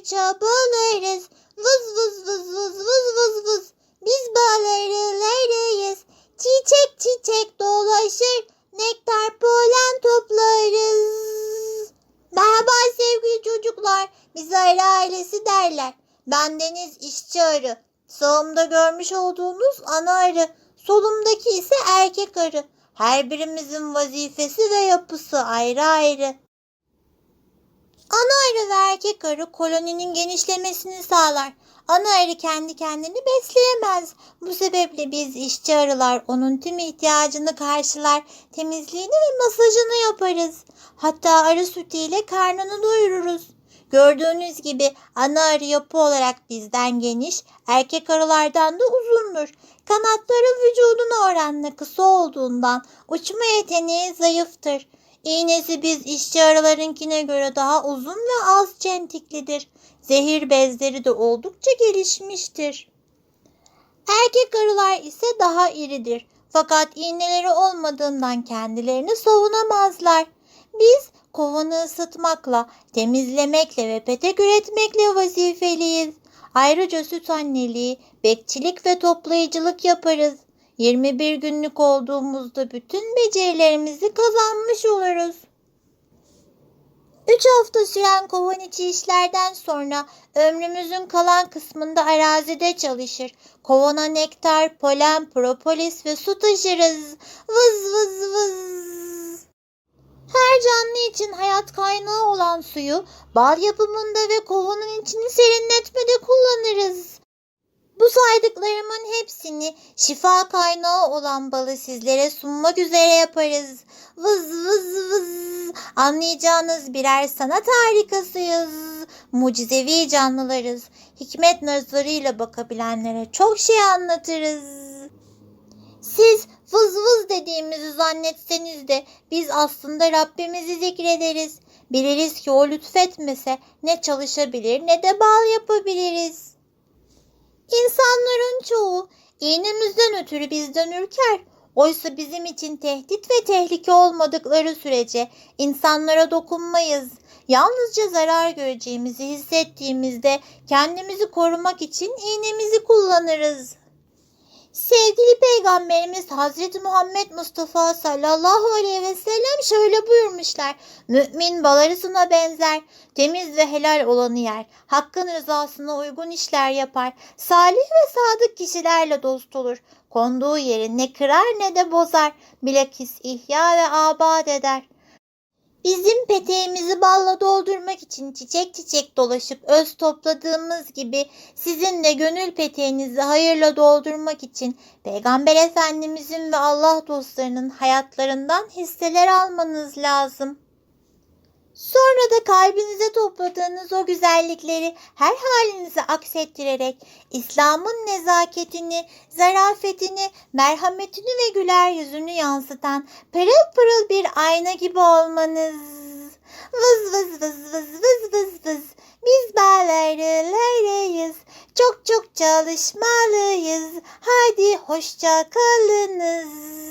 çalışır çabalarız. Vız vız vız vız vız vız vız. Biz balarılarıyız. Çiçek çiçek dolaşır. Nektar polen toplarız. Merhaba sevgili çocuklar. Bize arı ailesi derler. Ben Deniz işçi arı. Sağımda görmüş olduğunuz ana arı. Solumdaki ise erkek arı. Her birimizin vazifesi ve yapısı ayrı ayrı. Ana arı ve erkek arı koloninin genişlemesini sağlar. Ana arı kendi kendini besleyemez. Bu sebeple biz işçi arılar onun tüm ihtiyacını karşılar, temizliğini ve masajını yaparız. Hatta arı sütüyle karnını doyururuz. Gördüğünüz gibi ana arı yapı olarak bizden geniş, erkek arılardan da uzundur. Kanatları vücuduna oranla kısa olduğundan uçma yeteneği zayıftır. İğnesi biz işçi arılarınkine göre daha uzun ve az çentiklidir. Zehir bezleri de oldukça gelişmiştir. Erkek arılar ise daha iridir. Fakat iğneleri olmadığından kendilerini savunamazlar. Biz kovanı ısıtmakla, temizlemekle ve petek üretmekle vazifeliyiz. Ayrıca süt anneliği, bekçilik ve toplayıcılık yaparız. 21 günlük olduğumuzda bütün becerilerimizi kazanmış oluruz. 3 hafta süren kovan içi işlerden sonra ömrümüzün kalan kısmında arazide çalışır. Kovana nektar, polen, propolis ve su taşırız. Vız vız vız. Her canlı için hayat kaynağı olan suyu bal yapımında ve kovanın içini serinletmede kullanırız. Bu saydıklarımın hepsini şifa kaynağı olan balı sizlere sunmak üzere yaparız. Vız vız vız. Anlayacağınız birer sanat harikasıyız. Mucizevi canlılarız. Hikmet nazarıyla bakabilenlere çok şey anlatırız. Siz vız vız dediğimizi zannetseniz de biz aslında Rabbimizi zikrederiz. Biliriz ki o lütfetmese ne çalışabilir ne de bal yapabiliriz. İnsanların çoğu iğnemizden ötürü bizden ürker. Oysa bizim için tehdit ve tehlike olmadıkları sürece insanlara dokunmayız. Yalnızca zarar göreceğimizi hissettiğimizde kendimizi korumak için iğnemizi kullanırız. Sevgili Peygamberimiz Hazreti Muhammed Mustafa sallallahu aleyhi ve sellem şöyle buyurmuşlar. Mümin bal arısına benzer, temiz ve helal olanı yer, hakkın rızasına uygun işler yapar, salih ve sadık kişilerle dost olur. Konduğu yeri ne kırar ne de bozar, bilakis ihya ve abad eder. Bizim peteğimizi balla doldurmak için çiçek çiçek dolaşıp öz topladığımız gibi sizin de gönül peteğinizi hayırla doldurmak için Peygamber Efendimizin ve Allah dostlarının hayatlarından hisseler almanız lazım. Sonra da kalbinize topladığınız o güzellikleri her halinize aksettirerek İslam'ın nezaketini, zarafetini, merhametini ve güler yüzünü yansıtan pırıl pırıl bir ayna gibi olmanız. Vız vız vız vız vız vız vız. Biz bağlarılarıyız. Çok çok çalışmalıyız. Hadi hoşça kalınız.